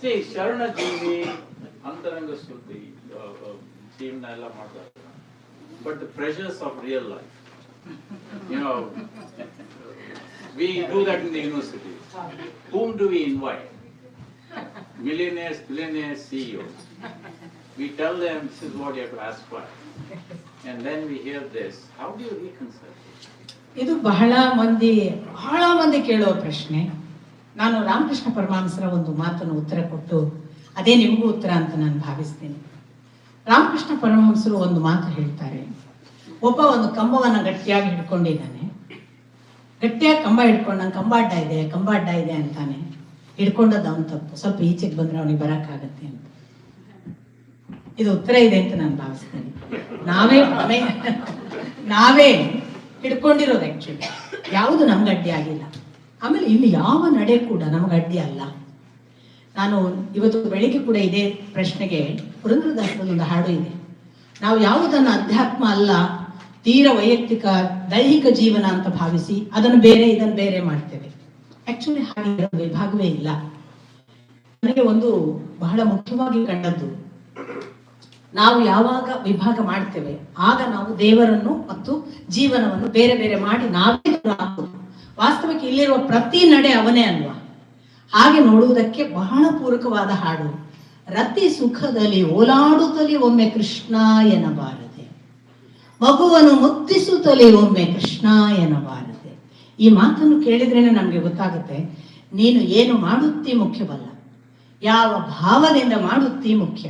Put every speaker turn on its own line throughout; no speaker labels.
C ಶರಣ ಜೀವಿ ಅಂತರಂಗ ಸ್ತುತಿ ಜೀವನ ಎಲ್ಲ ಮಾಡ್ತಾರೆ but the pressures of real life you know we do that in the university whom do we invite? Millionaires, billionaires, CEOs. We tell them this is what you have to ask for. And then we hear this. How do you reconcile?
ಇದು ಬಹಳ ಮಂದಿ ಬಹಳ ಮಂದಿ ಕೇಳುವ ಪ್ರಶ್ನೆ ನಾನು ರಾಮಕೃಷ್ಣ ಪರಮಹಂಸರ ಒಂದು ಮಾತನ್ನು ಉತ್ತರ ಕೊಟ್ಟು ಅದೇ ನಿಮಗೂ ಉತ್ತರ ಅಂತ ನಾನು ಭಾವಿಸ್ತೇನೆ. ರಾಮಕೃಷ್ಣ ಪರಮಹಂಸರು ಒಂದು ಮಾತು ಹೇಳ್ತಾರೆ. ಒಬ್ಬ ಒಂದು ಕಂಬವನ್ನು ಗಟ್ಟಿಯಾಗಿ ಹಿಡ್ಕೊಂಡಿದ್ದಾನೆ. ಗಟ್ಟಿಯಾಗಿ ಕಂಬ ಹಿಡ್ಕೊಂಡು ನಂಗೆ ಕಂಬ ಅಡ್ಡ ಇದೆ, ಕಂಬ ಅಡ್ಡ ಇದೆ ಅಂತಾನೆ ಹಿಡ್ಕೊಂಡದ್ದು ಅವನು ತಪ್ಪು. ಸ್ವಲ್ಪ ಈಚೆಗೆ ಬಂದ್ರೆ ಅವನಿಗೆ ಬರೋಕ್ಕಾಗತ್ತೆ ಅಂತ. ಇದು ಉತ್ತರ ಇದೆ ಅಂತ ನಾನು ಭಾವಿಸ್ತೇನೆ. ನಾವೇ ನಾವೇ ಹಿಡ್ಕೊಂಡಿರೋದು ಆ್ಯಕ್ಚುಲಿ ಯಾವುದು ನಮ್ಗೆ ಅಡ್ಡಿ ಆಗಿಲ್ಲ. ಆಮೇಲೆ ಇನ್ನು ಯಾವ ನಡೆ ಕೂಡ ನಮಗೆ ಅಡ್ಡಿ ಅಲ್ಲ. ನಾನು ಇವತ್ತು ಬೆಳಿಗ್ಗೆ ಕೂಡ ಇದೇ ಪ್ರಶ್ನೆಗೆ ಪುರಂದ್ರದಾಸದಲ್ಲಿ ಒಂದು ಹಾಡು ಇದೆ. ನಾವು ಯಾವುದನ್ನು ಅಧ್ಯಾತ್ಮ ಅಲ್ಲ, ತೀರ ವೈಯಕ್ತಿಕ, ದೈಹಿಕ ಜೀವನ ಅಂತ ಭಾವಿಸಿ ಅದನ್ನು ಬೇರೆ ಇದನ್ನು ಬೇರೆ ಮಾಡ್ತೇವೆ. ಆಕ್ಚುಲಿ ಹಾಗೆ ವಿಭಾಗವೇ ಇಲ್ಲ. ನನಗೆ ಒಂದು ಬಹಳ ಮುಖ್ಯವಾಗಿ ಕಂಡದ್ದು, ನಾವು ಯಾವಾಗ ವಿಭಾಗ ಮಾಡ್ತೇವೆ, ಆಗ ನಾವು ದೇವರನ್ನು ಮತ್ತು ಜೀವನವನ್ನು ಬೇರೆ ಬೇರೆ ಮಾಡಿ ನಾವೇ. ವಾಸ್ತವಕ್ಕೆ ಇಲ್ಲಿರುವ ಪ್ರತಿ ನಡೆ ಅವನೇ ಅಲ್ವಾ? ಹಾಗೆ ನೋಡುವುದಕ್ಕೆ ಬಹಳ ಪೂರಕವಾದ ಹಾಡು. ರತಿ ಸುಖದಲ್ಲಿ ಓಲಾಡುತ್ತಲೇ ಒಮ್ಮೆ ಕೃಷ್ಣ ಎನ್ನಬಾರದೆ ಮಗುವನ್ನು ಮುತ್ತಿಸುತ್ತಲೇ ಒಮ್ಮೆ ಕೃಷ್ಣ ಎನ್ನಬಾರದೆ ಈ ಮಾತನ್ನು ಕೇಳಿದ್ರೇನೆ ನಮಗೆ ಗೊತ್ತಾಗುತ್ತೆ, ನೀನು ಏನು ಮಾಡುತ್ತಿ ಮುಖ್ಯವಲ್ಲ. ಯಾವ ಭಾವದಿಂದ ಮಾಡುತ್ತಿ ಮುಖ್ಯ.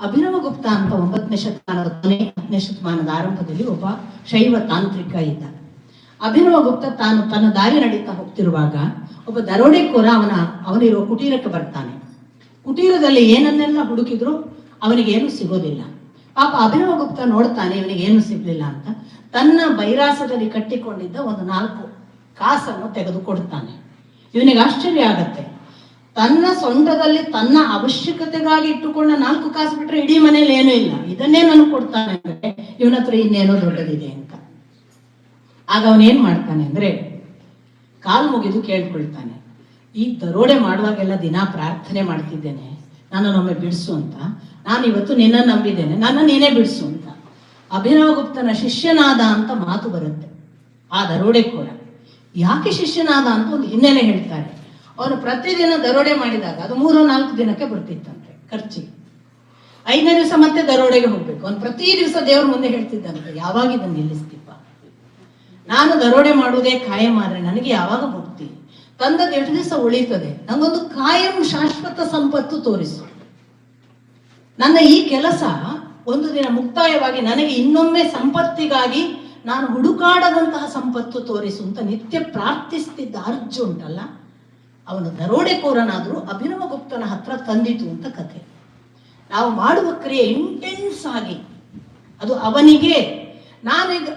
ಅಭಿನವ ಗುಪ್ತ ಅಂತ ಒಂಬತ್ತನೇ ಶತಮಾನದ ಹತ್ತನೇ ಶತಮಾನದ ಆರಂಭದಲ್ಲಿ ಒಬ್ಬ ಶೈವ ತಾಂತ್ರಿಕ ಇದ್ದ. ಅಭಿನವ ಗುಪ್ತ ತಾನು ತನ್ನ ದಾರಿ ನಡೀತಾ ಹೋಗ್ತಿರುವಾಗ ಒಬ್ಬ ದರೋಡೆಕೋರ ಅವನ ಅವನಿರುವ ಕುಟೀರಕ್ಕೆ ಬರ್ತಾನೆ. ಕುಟೀರದಲ್ಲಿ ಏನನ್ನೆಲ್ಲ ಹುಡುಕಿದ್ರು ಅವನಿಗೇನು ಸಿಗೋದಿಲ್ಲ. ಪಾಪ ಅಭಿನವ ಗುಪ್ತ ನೋಡ್ತಾನೆ, ಇವನಿಗೆ ಏನು ಸಿಗ್ಲಿಲ್ಲ ಅಂತ. ತನ್ನ ಬೈರಾಸದಲ್ಲಿ ಕಟ್ಟಿಕೊಂಡಿದ್ದ ಒಂದು ನಾಲ್ಕು ಕಾಸನ್ನು ತೆಗೆದುಕೊಡ್ತಾನೆ. ಇವನಿಗೆ ಆಶ್ಚರ್ಯ ಆಗತ್ತೆ. ತನ್ನ ಸೊಂಟದಲ್ಲಿ ತನ್ನ ಅವಶ್ಯಕತೆಗಾಗಿ ಇಟ್ಟುಕೊಂಡ ನಾಲ್ಕು ಕಾಸು ಬಿಟ್ರೆ ಇಡೀ ಮನೇಲಿ ಏನೂ ಇಲ್ಲ. ಇದನ್ನೇ ನಾನು ಕೊಡ್ತಾನೆ ಅಂದ್ರೆ ಇವನ ಹತ್ರ ಇನ್ನೇನೋ ದೊಡ್ಡದಿದೆ ಅಂತ. ಆಗ ಅವನೇನ್ ಮಾಡ್ತಾನೆ ಅಂದ್ರೆ ಕಾಲು ಮುಗಿದು ಕೇಳ್ಕೊಳ್ತಾನೆ, ಈ ದರೋಡೆ ಮಾಡುವಾಗೆಲ್ಲ ದಿನ ಪ್ರಾರ್ಥನೆ ಮಾಡ್ತಿದ್ದೇನೆ ನನ್ನನ್ನೊಮ್ಮೆ ಬಿಡಿಸು ಅಂತ. ನಾನು ಇವತ್ತು ನಿನ್ನ ನಂಬಿದ್ದೇನೆ, ನನ್ನ ನೀನೇ ಬಿಡಿಸು ಅಂತ. ಅಭಿನವ ಗುಪ್ತನ ಶಿಷ್ಯನಾದ ಅಂತ ಮಾತು ಬರುತ್ತೆ. ಆ ದರೋಡೆಕೋರ ಯಾಕೆ ಶಿಷ್ಯನಾದ ಅಂತ ಒಂದು ಹಿನ್ನೆಲೆ ಹೇಳ್ತಾರೆ. ಅವನು ಪ್ರತಿದಿನ ದರೋಡೆ ಮಾಡಿದಾಗ ಅದು ಮೂರು ನಾಲ್ಕು ದಿನಕ್ಕೆ ಬರ್ತಿತ್ತಂತೆ, ಖರ್ಚಿಗೆ. ಐದನೇ ದಿವಸ ಮತ್ತೆ ದರೋಡೆಗೆ ಹೋಗ್ಬೇಕು. ಅವನು ಪ್ರತಿ ದಿವಸ ದೇವ್ರ ಮುಂದೆ ಹೇಳ್ತಿದ್ದಂತೆ, ಯಾವಾಗ ಇದನ್ನು ನಿಲ್ಲಿಸ್ತಿಪ್ಪ ನಾನು ದರೋಡೆ ಮಾಡುವುದೇ ಕಾಯಂ ಆದ್ರೆ ನನಗೆ ಯಾವಾಗ ಮುಕ್ತಿ? ತಂದದ್ದು ಎಷ್ಟು ದಿವಸ ಉಳಿತದೆ ನಂಗೊಂದು ಕಾಯಂ ಶಾಶ್ವತ ಸಂಪತ್ತು ತೋರಿಸು. ನನ್ನ ಈ ಕೆಲಸ ಒಂದು ದಿನ ಮುಕ್ತಾಯವಾಗಿ ನನಗೆ ಇನ್ನೊಮ್ಮೆ ಸಂಪತ್ತಿಗಾಗಿ ನಾನು ಹುಡುಕಾಡದಂತಹ ಸಂಪತ್ತು ತೋರಿಸು ಅಂತ ನಿತ್ಯ ಪ್ರಾರ್ಥಿಸ್ತಿದ್ದ ಅರ್ಜು ಉಂಟಲ್ಲ? ಅವನು ದರೋಡೆಕೋರನಾದರೂ ಅಭಿನವ ಗುಪ್ತನ ಹತ್ರ ತಂದಿತು ಅಂತ ಕಥೆ ನಾವು ಮಾಡುವ ಕ್ರಿಯೆ ಇಂಟೆನ್ಸ್ ಆಗಿ. ಅದು ಅವನಿಗೆ, ನಾನೀಗ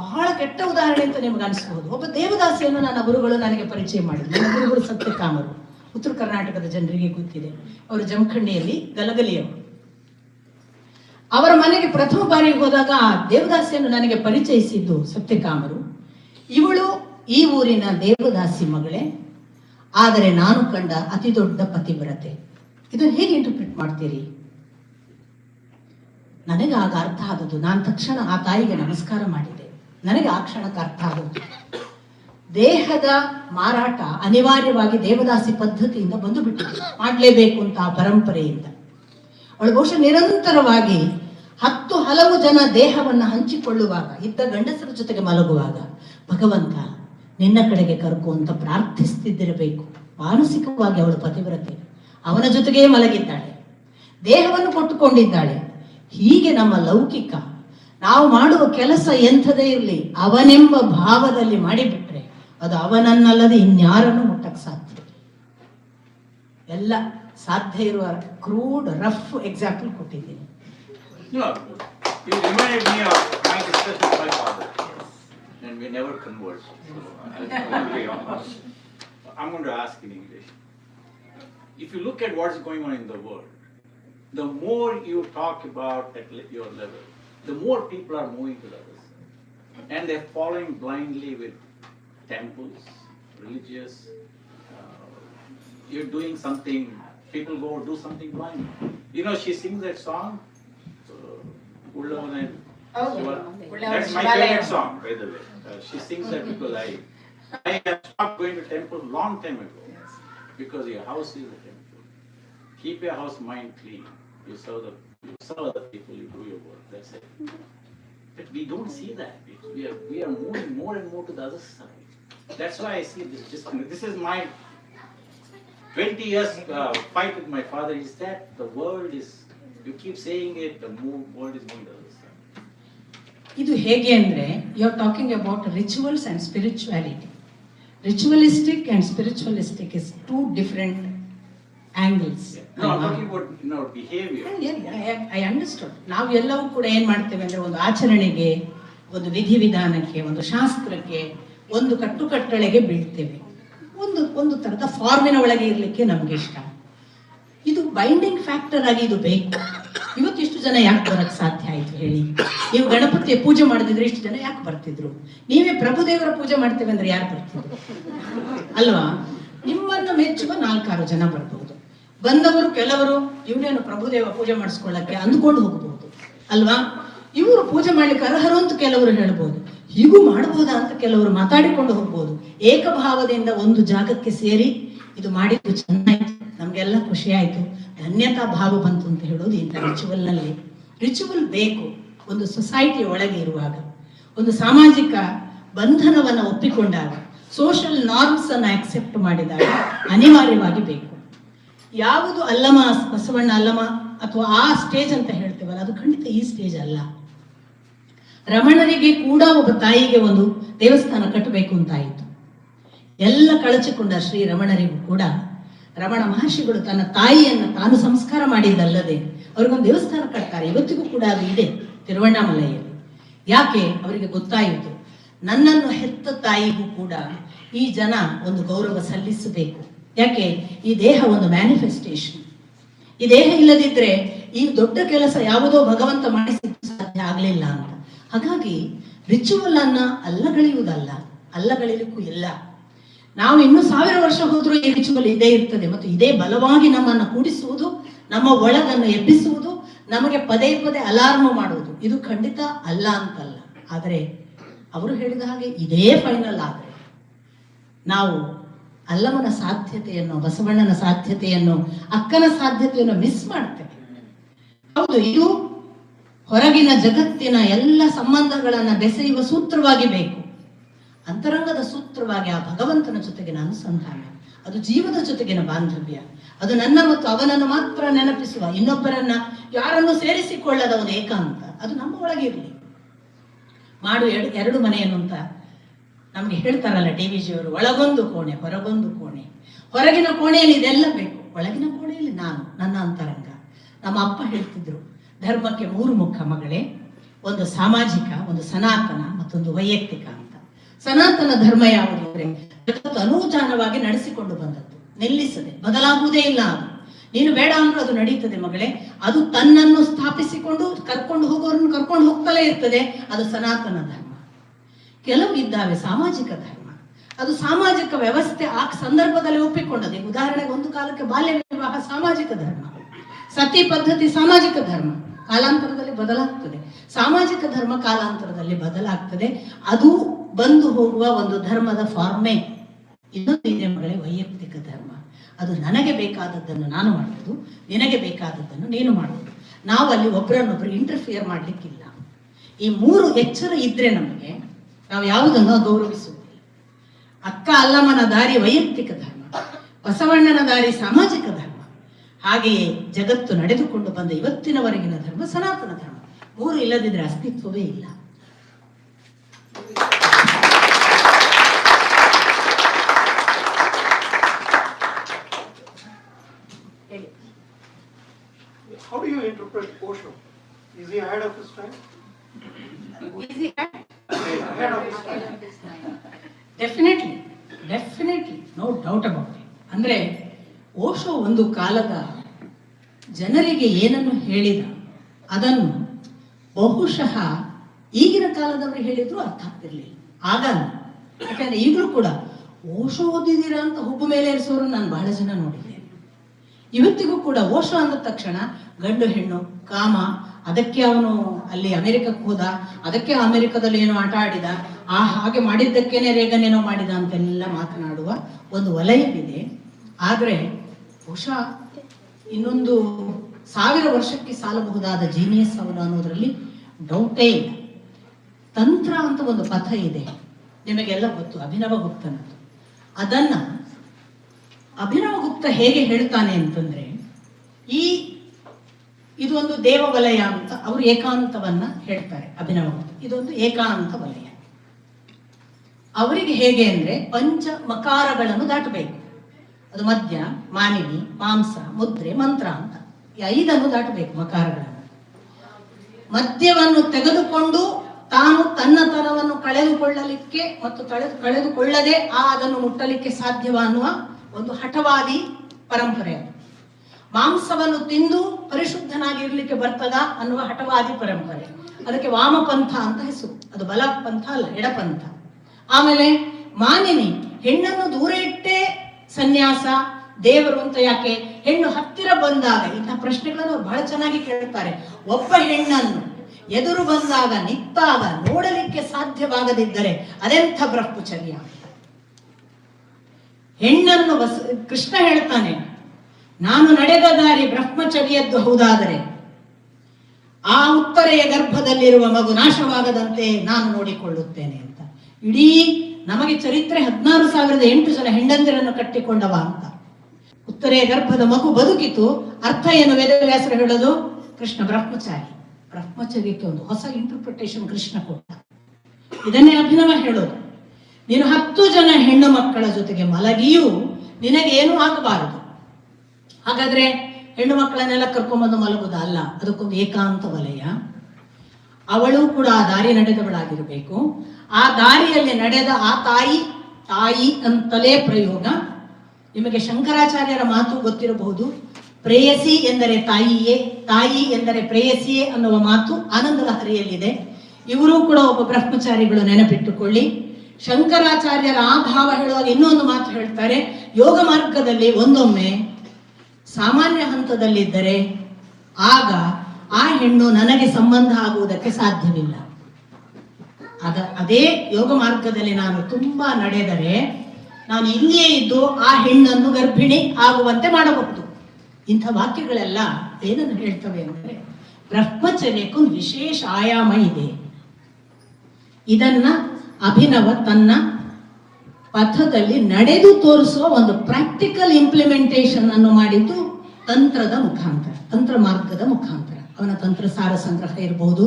ಬಹಳ ಕೆಟ್ಟ ಉದಾಹರಣೆ ಅಂತ ನಿಮ್ಗೆ ಅನಿಸ್ಬಹುದು ಒಬ್ಬ ದೇವದಾಸಿಯನ್ನು ನನ್ನ ಗುರುಗಳು ನನಗೆ ಪರಿಚಯ ಮಾಡಿದ್ರು. ಗುರುಗಳು ಸತ್ಯಕಾಮರು. ಉತ್ತರ ಕರ್ನಾಟಕದ ಜನರಿಗೆ ಗೊತ್ತಿದೆ. ಅವರು ಜಮಖಂಡಿಯಲ್ಲಿ ಗಲಗಲಿಯವರು. ಅವರ ಮನೆಗೆ ಪ್ರಥಮ ಬಾರಿಗೆ ಹೋದಾಗ ಆ ದೇವದಾಸಿಯನ್ನು ನನಗೆ ಪರಿಚಯಿಸಿದ್ದು ಸತ್ಯಕಾಮರು. ಇವಳು ಈ ಊರಿನ ದೇವದಾಸಿ ಮಗಳೇ. ಆದರೆ ನಾನು ಕಂಡ ಅತಿ ದೊಡ್ಡ ಪತಿವ್ರತೆ. ಇದನ್ನು ಹೇಗೆ ಇಂಟರ್ಪ್ರಿಟ್ ಮಾಡ್ತೀರಿ? ನನಗೆ ಆಗ ಅರ್ಥ ಆದದ್ದು, ನಾನು ತಕ್ಷಣ ಆ ತಾಯಿಗೆ ನಮಸ್ಕಾರ ಮಾಡಿದೆ. ನನಗೆ ಆ ಕ್ಷಣಕ್ಕೆ ಅರ್ಥ ಆಗುತ್ತೆ ದೇಹದ ಮಾರಾಟ ಅನಿವಾರ್ಯವಾಗಿ ದೇವದಾಸಿ ಪದ್ಧತಿಯಿಂದ ಬಂದು ಬಿಟ್ಟಿದೆ ಮಾಡಲೇಬೇಕು ಅಂತ ಆ ಪರಂಪರೆಯಿಂದ. ಅವಳು ಬಹುಶಃ ನಿರಂತರವಾಗಿ ಹತ್ತು ಹಲವು ಜನ ದೇಹವನ್ನು ಹಂಚಿಕೊಳ್ಳುವಾಗ, ಇದ್ದ ಗಂಡಸರ ಜೊತೆಗೆ ಮಲಗುವಾಗ, ಭಗವಂತ ನಿನ್ನ ಕಡೆಗೆ ಕರ್ಕು ಅಂತ ಪ್ರಾರ್ಥಿಸ್ತಿದ್ದಿರಬೇಕು. ಮಾನಸಿಕವಾಗಿ ಅವಳು ಪತಿವ್ರತೆ. ಅವನ ಜೊತೆಗೇ ಮಲಗಿದ್ದಾಳೆ. ದೇಹವನ್ನು ಕೊಟ್ಟುಕೊಂಡಿದ್ದಾಳೆ. ಹೀಗೆ ನಮ್ಮ ಲೌಕಿಕ ನಾವು ಮಾಡುವ ಕೆಲಸ ಎಂಥದೇ ಇರಲಿ ಅವನೆಂಬ ಭಾವದಲ್ಲಿ ಮಾಡಿಬಿಟ್ರೆ ಅದು ಅವನನ್ನಲ್ಲದೆ ಇನ್ಯಾರನ್ನು ಮುಟ್ಟಕ್ಕೆ ಸಾಧ್ಯ ಎಲ್ಲ ಸಾಧ್ಯ ಇರುವ ಕ್ರೂಡ್ ರಫ್ ಎಕ್ಸಾಂಪಲ್ ಕೊಟ್ಟಿದ್ದೀನಿ.
I'm going to ask in English. If you look at what's going on in the world, the more you talk about at your level, the more people are moving to the other side. And they're following blindly with temples, religious. Uh, you're doing something people go do something blind. You know, she sings that song, uh. Shiva. That's my favorite song, by the way. Uh, she sings that because I, I have stopped going to temple long time ago. Because your house is a temple. Keep your house mind clean. You serve the, you serve other people, you do your work, that's it. But we don't see that. We- We are, we are moving more and more to the other side. That's why I see this disconnect. This is my twenty years uh, fight with my father is that the world is, you keep saying it, the move, world is moving to the other side.
ಇದು ಹೇಗೆ ಅಂದ್ರೆ you are talking about rituals and spirituality ritualistic and spiritualistic is two different angles
No, I'm talking about, you know, behavior.
I understood ನಾವು ಎಲ್ಲವೂ ಕೂಡ ಏನ್ ಮಾಡ್ತೇವೆ ಅಂದ್ರೆ ಒಂದು ಆಚರಣೆಗೆ ಒಂದು ವಿಧಿವಿಧಾನಕ್ಕೆ ಒಂದು ಶಾಸ್ತ್ರಕ್ಕೆ ಒಂದು ಕಟ್ಟುಕಟ್ಟಳೆಗೆ ಬೀಳ್ತೇವೆ. ಒಂದು ಒಂದು ತರದ ಫಾರ್ಮಿನ ಒಳಗೆ ಇರ್ಲಿಕ್ಕೆ ನಮ್ಗೆ ಇಷ್ಟ. ಇದು ಬೈಂಡಿಂಗ್ ಫ್ಯಾಕ್ಟರ್ ಆಗಿ ಇದು ಬೇಕು. ಇವತ್ತು ಇಷ್ಟು ಜನ ಯಾಕೆ ಬರಕ್ ಸಾಧ್ಯ ಆಯ್ತು ಹೇಳಿ? ನೀವು ಗಣಪತಿಯ ಪೂಜೆ ಮಾಡದಿದ್ರೆ ಇಷ್ಟು ಜನ ಯಾಕೆ ಬರ್ತಿದ್ರು? ನೀವೇ ಪ್ರಭುದೇವರ ಪೂಜೆ ಮಾಡ್ತೇವೆ ಅಂದ್ರೆ ಯಾರು ಬರ್ತಿದ್ರು? ಅಲ್ವಾ? ನಿಮ್ಮನ್ನು ಮೆಚ್ಚುವ ನಾಲ್ಕಾರು ಜನ ಬರ್ಬಹುದು ಬಂದವರು, ಕೆಲವರು ಇವನೇನು ಪ್ರಭುದೇವ ಪೂಜೆ ಮಾಡಿಸ್ಕೊಳ್ಳಕ್ಕೆ ಅಂದ್ಕೊಂಡು ಹೋಗಬಹುದು ಅಲ್ವಾ? ಇವರು ಪೂಜೆ ಮಾಡ್ಲಿಕ್ಕೆ ಅರ್ಹರು ಅಂತ ಕೆಲವರು ಹೇಳ್ಬೋದು. ಹೀಗೂ ಮಾಡಬಹುದಾ ಅಂತ ಕೆಲವರು ಮಾತಾಡಿಕೊಂಡು ಹೋಗ್ಬೋದು. ಏಕಭಾವದಿಂದ ಒಂದು ಜಾಗಕ್ಕೆ ಸೇರಿ ಇದು ಮಾಡಿದ್ದು ಚೆನ್ನಾಯ್ತು. ನಮ್ಗೆಲ್ಲ ಖುಷಿ ಆಯ್ತು ಧನ್ಯತಾ ಭಾವ ಬಂತು ಅಂತ ಹೇಳೋದು ಇಂಥ ರಿಚುವಲ್ನಲ್ಲಿ ರಿಚುವಲ್ ಬೇಕು. ಒಂದು ಸೊಸೈಟಿ ಒಳಗೆ ಇರುವಾಗ. ಒಂದು ಸಾಮಾಜಿಕ ಬಂಧನವನ್ನ ಒಪ್ಪಿಕೊಂಡಾಗ ಸೋಷಿಯಲ್ ನಾರ್ಮ್ಸ್ ಅನ್ನ ಆಕ್ಸೆಪ್ಟ್ ಮಾಡಿದಾಗ ಅನಿವಾರ್ಯವಾಗಿ ಬೇಕು. ಯಾವುದು ಅಲ್ಲಮ, ಬಸವಣ್ಣ ಅಲ್ಲಮ ಅಥವಾ ಆ ಸ್ಟೇಜ್ ಅಂತ ಹೇಳ್ತೇವಲ್ಲ, ಅದು ಖಂಡಿತ ಈ ಸ್ಟೇಜ್ ಅಲ್ಲ. ರಮಣರಿಗೆ ಕೂಡ ಒಬ್ಬ ತಾಯಿಗೆ ಒಂದು ದೇವಸ್ಥಾನ ಕಟ್ಟಬೇಕು ಅಂತಾಯಿತು ಎಲ್ಲ ಕಳಚಿಕೊಂಡ ಶ್ರೀ ರಮಣರಿಗೂ ಕೂಡ ರಮಣ ಮಹರ್ಷಿಗಳು ತನ್ನ ತಾಯಿಯನ್ನು ತಾನು ಸಂಸ್ಕಾರ ಮಾಡಿದ್ದಲ್ಲದೆ ಅವ್ರಿಗೊಂದು ದೇವಸ್ಥಾನ ಕಟ್ತಾರೆ. ಇವತ್ತಿಗೂ ಕೂಡ ಅದು ಇದೆ ತಿರುವಣ್ಣಾಮಲೆಯಲ್ಲಿ. ಯಾಕೆ? ಅವರಿಗೆ ಗೊತ್ತಾಯಿತು. ನನ್ನನ್ನು ಹೆತ್ತ ತಾಯಿಗೂ ಕೂಡ ಈ ಜನ ಒಂದು ಗೌರವ ಸಲ್ಲಿಸಬೇಕು. ಯಾಕೆ? ಈ ದೇಹ ಒಂದು ಮ್ಯಾನಿಫೆಸ್ಟೇಷನ್ ಈ ದೇಹ ಇಲ್ಲದಿದ್ರೆ ಈ ದೊಡ್ಡ ಕೆಲಸ ಯಾವುದೋ ಭಗವಂತ ಮಾಡಿಸಿದ್ದು ಸಾಧ್ಯ ಆಗಲಿಲ್ಲ ಅಂತ. ಹಾಗಾಗಿ ರಿಚುವಲ್ ಅನ್ನ ಅಲ್ಲಗಳೆಯುವುದಲ್ಲ ಅಲ್ಲಗಳಿಲಿಕ್ಕೂ ಇಲ್ಲ. ನಾವು ಇನ್ನು ಸಾವಿರ ವರ್ಷ ಹೋದ್ರೂ ಈ ರಿಚುವಲ್ ಇದೇ ಇರ್ತದೆ ಮತ್ತು ಇದೇ ಬಲವಾಗಿ ನಮ್ಮನ್ನು ಕೂಡಿಸುವುದು, ನಮ್ಮ ಒಳಗನ್ನು ಎಬ್ಬಿಸುವುದು, ನಮಗೆ ಪದೇ ಪದೇ ಅಲಾರ್ಮ್ ಮಾಡುವುದು. ಇದು ಖಂಡಿತ ಅಲ್ಲ ಅಂತಲ್ಲ. ಆದರೆ ಅವರು ಹೇಳಿದ ಹಾಗೆ ಇದೇ ಫೈನಲ್ ಆದರೆ ನಾವು ಅಲ್ಲಮನ ಸಾಧ್ಯತೆಯನ್ನು, ಬಸವಣ್ಣನ ಸಾಧ್ಯತೆಯನ್ನು, ಅಕ್ಕನ ಸಾಧ್ಯತೆಯನ್ನು ಮಿಸ್ ಮಾಡ್ತೇವೆ. ಹೌದು, ಇದು ಹೊರಗಿನ ಜಗತ್ತಿನ ಎಲ್ಲ ಸಂಬಂಧಗಳನ್ನ ಬೆಸೆಯುವ ಸೂತ್ರವಾಗಿ ಬೇಕು. ಅಂತರಂಗದ ಸೂತ್ರವಾಗಿ ಆ ಭಗವಂತನ ಜೊತೆಗಿನ ಅನುಸಂಧಾನ ಅದು ಜೀವದ ಜೊತೆಗಿನ ಬಾಂಧವ್ಯ. ಅದು ನನ್ನ ಮತ್ತು ಅವನನ್ನು ಮಾತ್ರ ನೆನಪಿಸುವ. ಇನ್ನೊಬ್ಬರನ್ನ ಯಾರನ್ನು ಸೇರಿಸಿಕೊಳ್ಳದ ಒಂದು ಏಕಾಂತ. ಅದು ನಮ್ಮ ಇರಲಿ. ಮಾಡು ಎರಡು ಎರಡು ಮನೆಯನ್ನು ಅಂತ ನಮ್ಗೆ ಹೇಳ್ತಾರಲ್ಲ ಡಿ ವಿ ಜಿಯವರು ಒಳಗೊಂದು ಕೋಣೆ, ಹೊರಗೊಂದು ಕೋಣೆ. ಹೊರಗಿನ ಕೋಣೆಯಲ್ಲಿ ಇದೆಲ್ಲ ಬೇಕು. ಒಳಗಿನ ಕೋಣೆಯಲ್ಲಿ ನಾನು, ನನ್ನ ಅಂತರಂಗ. ನಮ್ಮ ಅಪ್ಪ ಹೇಳ್ತಿದ್ರು, ಧರ್ಮಕ್ಕೆ ಮೂರು ಮುಖ ಮಗಳೇ, ಒಂದು ಸಾಮಾಜಿಕ, ಒಂದು ಸನಾತನ ಮತ್ತೊಂದು ವೈಯಕ್ತಿಕ ಅಂತ. ಸನಾತನ ಧರ್ಮ ಯಾವುದು ಅಂದ್ರೆ, ಜಗತ್ತು ನಡೆಸಿಕೊಂಡು ಬಂದದ್ದು. ನಿಲ್ಲಿಸದೆ, ಬದಲಾಗುವುದೇ ಇಲ್ಲ ಅದು. ನೀನು ಬೇಡ ಅಂದ್ರೂ ಅದು ನಡೀತದೆ ಮಗಳೇ. ಅದು ತನ್ನನ್ನು ಸ್ಥಾಪಿಸಿಕೊಂಡು, ಕರ್ಕೊಂಡು ಹೋಗೋರನ್ನು ಕರ್ಕೊಂಡು ಹೋಗ್ತಲೇ ಇರ್ತದೆ. ಅದು ಸನಾತನ ಧರ್ಮ. ಕೆಲವು ಇದ್ದಾವೆ ಸಾಮಾಜಿಕ ಧರ್ಮ. ಅದು ಸಾಮಾಜಿಕ ವ್ಯವಸ್ಥೆ ಆ ಸಂದರ್ಭದಲ್ಲಿ ಒಪ್ಪಿಕೊಂಡದೆ ಉದಾಹರಣೆಗೆ ಒಂದು ಕಾಲಕ್ಕೆ ಬಾಲ್ಯ ವಿವಾಹ ಸಾಮಾಜಿಕ ಧರ್ಮ. ಸತಿ ಪದ್ಧತಿ ಸಾಮಾಜಿಕ ಧರ್ಮ. ಕಾಲಾಂತರದಲ್ಲಿ ಬದಲಾಗ್ತದೆ. ಸಾಮಾಜಿಕ ಧರ್ಮ ಕಾಲಾಂತರದಲ್ಲಿ ಬದಲಾಗ್ತದೆ. ಅದು ಬಂದು ಹೋಗುವ ಒಂದು ಧರ್ಮದ ಫಾರ್ಮೇ. ಇನ್ನೊಂದು ಇದೆ ಮಗಳೇ, ವೈಯಕ್ತಿಕ ಧರ್ಮ. ಅದು ನನಗೆ ಬೇಕಾದದ್ದನ್ನು ನಾನು ಮಾಡೋದು ನಿನಗೆ ಬೇಕಾದದ್ದನ್ನು ನೀನು ಮಾಡೋದು ನಾವು ಅಲ್ಲಿ ಒಬ್ಬರನ್ನೊಬ್ಬರು ಇಂಟರ್ಫಿಯರ್ ಮಾಡ್ಲಿಕ್ಕಿಲ್ಲ. ಈ ಮೂರು ಎಚ್ಚರ ಇದ್ರೆ ನಮಗೆ ನಾವು ಯಾವುದನ್ನು ಗೌರವಿಸುವುದಿಲ್ಲ. ಅಕ್ಕ ಅಲ್ಲಮ್ಮನ ದಾರಿ ವೈಯಕ್ತಿಕ ಧರ್ಮ, ಬಸವಣ್ಣನ ದಾರಿ ಸಾಮಾಜಿಕ ಧರ್ಮ. ಹಾಗೆಯೇ ಜಗತ್ತು ನಡೆದುಕೊಂಡು ಬಂದ ಇವತ್ತಿನವರೆಗಿನ ಧರ್ಮ ಸನಾತನ ಧರ್ಮ. ಮೂರು ಇಲ್ಲದಿದ್ರೆ ಅಸ್ತಿತ್ವವೇ ಇಲ್ಲ. ಜನರಿಗೆ ಏನನ್ನು ಹೇಳಿದ? ಅದನ್ನು ಬಹುಶಃ ಈಗಿನ ಕಾಲದವರು ಹೇಳಿದ್ರು ಅರ್ಥ ಆಗ್ತಿರ್ಲಿಲ್ಲ. ಆಗ. ಯಾಕಂದ್ರೆ ಈಗಲೂ ಕೂಡ ಓಶೋ ಓದಿದ್ದೀರಾ ಅಂತ ಹುಬ್ಬು ಮೇಲೆ ಇರಿಸೋರು ನಾನು ಬಹಳ ಜನ ನೋಡಿದ್ದೇನೆ. ಇವತ್ತಿಗೂ ಕೂಡ ಓಶೋ ಅಂದ ತಕ್ಷಣ ಗಂಡು, ಹೆಣ್ಣು, ಕಾಮ, ಅದಕ್ಕೆ ಅವನು ಅಲ್ಲಿ ಅಮೆರಿಕಕ್ಕೆ ಹೋದ, ಅದಕ್ಕೆ ಅಮೆರಿಕದಲ್ಲಿ ಏನೋ ಆಟ ಆಡಿದ, ಆ ಹಾಗೆ ಮಾಡಿದ್ದಕ್ಕೇನೆ ರೇಗನೇನೋ ಮಾಡಿದ ಅಂತೆಲ್ಲ ಮಾತನಾಡುವ ಒಂದು ವಲಯವಿದೆ. ಆದ್ರೆ ಬಹುಶಃ ಇನ್ನೊಂದು ಸಾವಿರ ವರ್ಷಕ್ಕೆ ಸಾಲಬಹುದಾದ ಜೀನಿಯಸ್ ಅವನು ಅನ್ನೋದ್ರಲ್ಲಿ ಡೌಟೇ ಇಲ್ಲ. ತಂತ್ರ ಅಂತ ಒಂದು ಪಥ ಇದೆ. ನಿಮಗೆಲ್ಲ ಗೊತ್ತು, ಅಭಿನವ ಗುಪ್ತನದ್ದು. ಅದನ್ನ ಅಭಿನವ ಗುಪ್ತ ಹೇಗೆ ಹೇಳ್ತಾನೆ ಅಂತಂದ್ರೆ, ಈ ಇದು ಒಂದು ದೇವವಲಯ ಅಂತ ಅವರು ಏಕಾಂತವನ್ನ ಹೇಳ್ತಾರೆ, ಅಭಿನವ ಗುಪ್ತ. ಇದೊಂದು ಏಕಾಂತ ವಲಯ. ಅವರಿಗೆ ಹೇಗೆ ಅಂದ್ರೆ ಪಂಚ ಮಕಾರಗಳನ್ನು ದಾಟಬೇಕು. ಅದು ಮದ್ಯ, ಮಾನಿನಿ, ಮಾಂಸ, ಮುದ್ರೆ, ಮಂತ್ರ ಅಂತ. ಈ ಐದನ್ನು ದಾಟಬೇಕು ಮಕಾರಗಳನ್ನು. ಮದ್ಯವನ್ನು ತೆಗೆದುಕೊಂಡು ತಾನು ತನ್ನ ತನವನ್ನು ಕಳೆದುಕೊಳ್ಳಲಿಕ್ಕೆ ಮತ್ತು ತಳೆದು ಕಳೆದುಕೊಳ್ಳದೆ ಆ ಅದನ್ನು ಮುಟ್ಟಲಿಕ್ಕೆ ಸಾಧ್ಯವ ಅನ್ನುವ ಒಂದು ಹಠವಾದಿ ಪರಂಪರೆ ಅದು. ಮಾಂಸವನ್ನು ತಿಂದು ಪರಿಶುದ್ಧನಾಗಿರ್ಲಿಕ್ಕೆ ಬರ್ತದ ಅನ್ನುವ ಹಠವಾದಿ ಪರಂಪರೆ. ಅದಕ್ಕೆ ವಾಮಪಂಥ ಅಂತ ಹೆಸರು. ಅದು ಬಲ ಪಂಥ ಅಲ್ಲ, ಎಡಪಂಥ. ಆಮೇಲೆ ಮಾನಿನಿ, ಹೆಣ್ಣನ್ನು ದೂರ ಇಟ್ಟೇ ಸನ್ಯಾಸ ದೇವರು ಅಂತ ಯಾಕೆ? ಹೆಣ್ಣು ಹತ್ತಿರ ಬಂದಾಗ, ಇಂಥ ಪ್ರಶ್ನೆಗಳನ್ನು ಬಹಳ ಚೆನ್ನಾಗಿ ಕೇಳ್ತಾರೆ. ಒಬ್ಬ ಹೆಣ್ಣನ್ನು ಎದುರು ಬಂದಾಗ, ನಿಂತಾಗ ನೋಡಲಿಕ್ಕೆ ಸಾಧ್ಯವಾಗದಿದ್ದರೆ ಅದೆಂಥ ಬ್ರಹ್ಮಚರ್ಯ? ಹೆಣ್ಣನ್ನು ವಸ, ಕೃಷ್ಣ ಹೇಳ್ತಾನೆ, ನಾನು ನಡೆದ ದಾರಿ ಬ್ರಹ್ಮಚರ್ಯದ್ದು ಹೌದಾದರೆ, ಆ ಉತ್ತರೆಯ ಗರ್ಭದಲ್ಲಿರುವ ಮಗು ನಾಶವಾಗದಂತೆ ನಾನು ನೋಡಿಕೊಳ್ಳುತ್ತೇನೆ ಅಂತ. ಇಡೀ ನಮಗೆ ಚರಿತ್ರೆ ಹದಿನಾರು ಸಾವಿರದ ಎಂಟು ಜನ ಹೆಂಡಂದಿರನ್ನು ಕಟ್ಟಿಕೊಂಡವ ಅಂತ. ಉತ್ತರೆಯ ಗರ್ಭದ ಮಗು ಬದುಕಿತು, ಅರ್ಥ ಏನು ವೇದವ್ಯಾಸರು ಹೇಳೋದು? ಕೃಷ್ಣ ಬ್ರಹ್ಮಚಾರಿ. ಬ್ರಹ್ಮಚರ್ಯಕ್ಕೆ ಒಂದು ಹೊಸ ಇಂಟರ್ಪ್ರಿಟೇಷನ್ ಕೃಷ್ಣ ಕೊಟ್ಟ. ಇದನ್ನೇ ಅಭಿನವ ಹೇಳೋದು. ನೀನು ಹತ್ತು ಜನ ಹೆಣ್ಣು ಮಕ್ಕಳ ಜೊತೆಗೆ ಮಲಗಿಯೂ ನಿನಗೇನು ಆಗಬಾರದು. ಹಾಗಾದ್ರೆ ಹೆಣ್ಣು ಮಕ್ಕಳನ್ನೆಲ್ಲ ಕರ್ಕೊಂಬಂದು ಮಲಗುದ ಅಲ್ಲ, ಅದಕ್ಕೊಂದು ಏಕಾಂತ ವಲಯ. ಅವಳು ಕೂಡ ಆ ದಾರಿ ನಡೆದವಳಾಗಿರಬೇಕು. ಆ ದಾರಿಯಲ್ಲಿ ನಡೆದ ಆ ತಾಯಿ ತಾಯಿ ಅಂತಲೇ ಪ್ರಯೋಗ. ನಿಮಗೆ ಶಂಕರಾಚಾರ್ಯರ ಮಾತು ಗೊತ್ತಿರಬಹುದು. ಪ್ರೇಯಸಿ ಎಂದರೆ ತಾಯಿಯೇ, ತಾಯಿ ಎಂದರೆ ಪ್ರೇಯಸಿಯೇ ಅನ್ನುವ ಮಾತು ಆನಂದ ಲಹರಿಯಲ್ಲಿದೆ ಇವರು ಕೂಡ ಒಬ್ಬ ಬ್ರಹ್ಮಚಾರಿಗಳು ನೆನಪಿಟ್ಟುಕೊಳ್ಳಿ. ಶಂಕರಾಚಾರ್ಯರ ಆ ಭಾವ ಹೇಳುವಾಗ ಇನ್ನೊಂದು ಮಾತು ಹೇಳ್ತಾರೆ. ಯೋಗ ಮಾರ್ಗದಲ್ಲಿ ಒಂದೊಮ್ಮೆ ಸಾಮಾನ್ಯ ಹಂತದಲ್ಲಿದ್ದರೆ ಆಗ ಆ ಹೆಣ್ಣು ನನಗೆ ಸಂಬಂಧ ಆಗುವುದಕ್ಕೆ ಸಾಧ್ಯವಿಲ್ಲ. ಅದ, ಅದೇ ಯೋಗ ಮಾರ್ಗದಲ್ಲಿ ನಾನು ತುಂಬಾ ನಡೆದರೆ ನಾನು ಇಲ್ಲಿಯೇ ಇದ್ದು ಆ ಹೆಣ್ಣನ್ನು ಗರ್ಭಿಣಿ ಆಗುವಂತೆ ಮಾಡಬಹುದು. ಇಂಥ ವಾಕ್ಯಗಳೆಲ್ಲ ಏನನ್ನು ಹೇಳ್ತವೆ ಅಂದರೆ, ಬ್ರಹ್ಮಚರ್ಯಕ್ಕೂ ವಿಶೇಷ ಆಯಾಮ ಇದೆ. ಇದನ್ನ ಅಭಿನವ ತನ್ನ ಪಥದಲ್ಲಿ ನಡೆದು ತೋರಿಸುವ ಒಂದು ಪ್ರಾಕ್ಟಿಕಲ್ ಇಂಪ್ಲಿಮೆಂಟೇಷನ್ ಅನ್ನು ಮಾಡಿದ್ದು ತಂತ್ರದ ಮುಖಾಂತರ ತಂತ್ರ ಮಾರ್ಗದ ಮುಖಾಂತರ. ಅವನ ತಂತ್ರ ಸಾರ ಸಂಗ್ರಹ ಇರಬಹುದು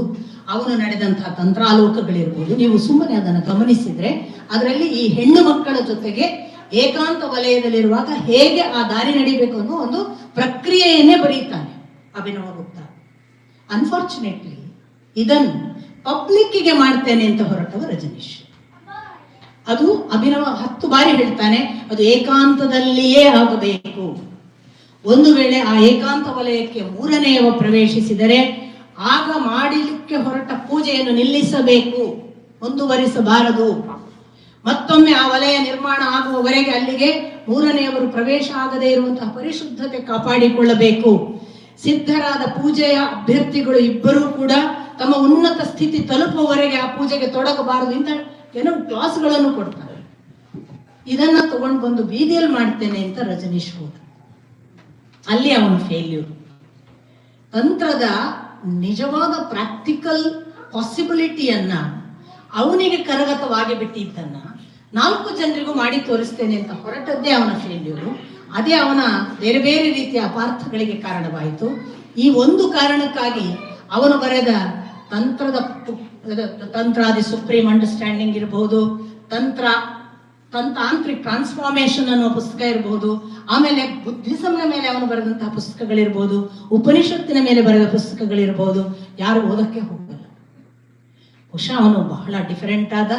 ಅವನು ನಡೆದಂತಹ ತಂತ್ರಾಲೋಕಗಳಿರ್ಬೋದು. ನೀವು ಸುಮ್ಮನೆ ಅದನ್ನು ಗಮನಿಸಿದ್ರೆ, ಅದರಲ್ಲಿ ಈ ಹೆಣ್ಣು ಮಕ್ಕಳ ಜೊತೆಗೆ ಏಕಾಂತ ವಲಯದಲ್ಲಿರುವಾಗ ಹೇಗೆ ಆ ದಾರಿ ನಡಿಬೇಕು ಅನ್ನೋ ಒಂದು ಪ್ರಕ್ರಿಯೆಯನ್ನೇ ಬರೀತಾನೆ ಅಭಿನವ ಗುಪ್ತ. ಅನ್ಫಾರ್ಚುನೇಟ್ಲಿ ಇದನ್ನು ಪಬ್ಲಿಕ್ಕಿಗೆ ಮಾಡ್ತೇನೆ ಅಂತ ಹೊರಟವ ರಜನೀಶ್. ಅದು ಅಭಿನವ ಹತ್ತು ಬಾರಿ ಹೇಳ್ತಾನೆ, ಅದು ಏಕಾಂತದಲ್ಲಿಯೇ ಆಗಬೇಕು. ಒಂದು ವೇಳೆ ಆ ಏಕಾಂತ ವಲಯಕ್ಕೆ ಮೂರನೆಯವ ಪ್ರವೇಶಿಸಿದರೆ, ಆಗ ಮಾಡಲಿಕ್ಕೆ ಹೊರಟ ಪೂಜೆಯನ್ನು ನಿಲ್ಲಿಸಬೇಕು, ಮುಂದುವರಿಸಬಾರದು. ಮತ್ತೊಮ್ಮೆ ಆ ವಲಯ ನಿರ್ಮಾಣ ಆಗುವವರೆಗೆ ಅಲ್ಲಿಗೆ ಮೂರನೆಯವರು ಪ್ರವೇಶ ಆಗದೇ ಇರುವಂತಹ ಪರಿಶುದ್ಧತೆ ಕಾಪಾಡಿಕೊಳ್ಳಬೇಕು. ಸಿದ್ಧರಾದ ಪೂಜೆಯ ಅಭ್ಯರ್ಥಿಗಳು ಇಬ್ಬರೂ ಕೂಡ ತಮ್ಮ ಉನ್ನತ ಸ್ಥಿತಿ ತಲುಪುವವರೆಗೆ ಆ ಪೂಜೆಗೆ ತೊಡಗಬಾರದು. ಇಂತ ಕೆಲವು ಕ್ಲಾಸ್ಗಳನ್ನು ಕೊಡ್ತಾರೆ. ಇದನ್ನ ತಗೊಂಡು ಬಂದು ಬೀದಿಯಲ್ಲಿ ಮಾಡ್ತೇನೆ ಅಂತ ರಜನೀಶ್ ಹೋದ ಅಲ್ಲಿ ಅವನು ಫೇಲ್ಯೂರ್ ತಂತ್ರದ ನಿಜವಾದ ಪ್ರಾಕ್ಟಿಕಲ್ ಪಾಸಿಬಿಲಿಟಿಯನ್ನ ಅವನಿಗೆ ಕರಗತವಾಗಿ ಬಿಟ್ಟಿದ್ದನ್ನ ನಾಲ್ಕು ಜನರಿಗೂ ಮಾಡಿ ತೋರಿಸ್ತೇನೆ ಅಂತ ಹೊರಟದ್ದೇ ಅವನ ಫೇಲ್ಯೂರು ಅದೇ ಅವನ ಬೇರೆ ಬೇರೆ ರೀತಿಯ ಅಪಾರ್ಥಗಳಿಗೆ ಕಾರಣವಾಯಿತು. ಈ ಒಂದು ಕಾರಣಕ್ಕಾಗಿ ಅವನು ಬರೆದ ತಂತ್ರದ ತಂತ್ರಾದಿ ಸುಪ್ರೀಂ ಅಂಡರ್ಸ್ಟ್ಯಾಂಡಿಂಗ್ ಇರಬಹುದು ತಂತ್ರ ತಂತ್ರಾಂತ್ರಿಕ್ ಟ್ರಾನ್ಸ್ಫಾರ್ಮೇಶನ್ ಅನ್ನೋ ಪುಸ್ತಕ ಇರಬಹುದು ಆಮೇಲೆ ಬುದ್ಧಿಸಂನ ಮೇಲೆ ಅವನು ಬರೆದಂತಹ ಪುಸ್ತಕಗಳಿರ್ಬೋದು, ಉಪನಿಷತ್ತಿನ ಮೇಲೆ ಬರೆದ ಪುಸ್ತಕಗಳಿರ್ಬೋದು, ಯಾರು ಓದಕ್ಕೆ ಹೋಗಲ್ಲ. ಬಹುಶಃ ಅವನು ಬಹಳ ಡಿಫರೆಂಟ್ ಆದ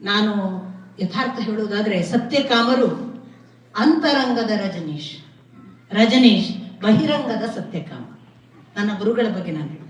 ನಾನು ಯಥಾರ್ಥ ಹೇಳುವುದಾದ್ರೆ ಸತ್ಯಕಾಮರು, ಅಂತರಂಗದ ರಜನೀಶ್. ರಜನೀಶ್, ಬಹಿರಂಗದ ಸತ್ಯಕಾಮ. ನನ್ನ ಗುರುಗಳ ಬಗ್ಗೆ ನಾನು.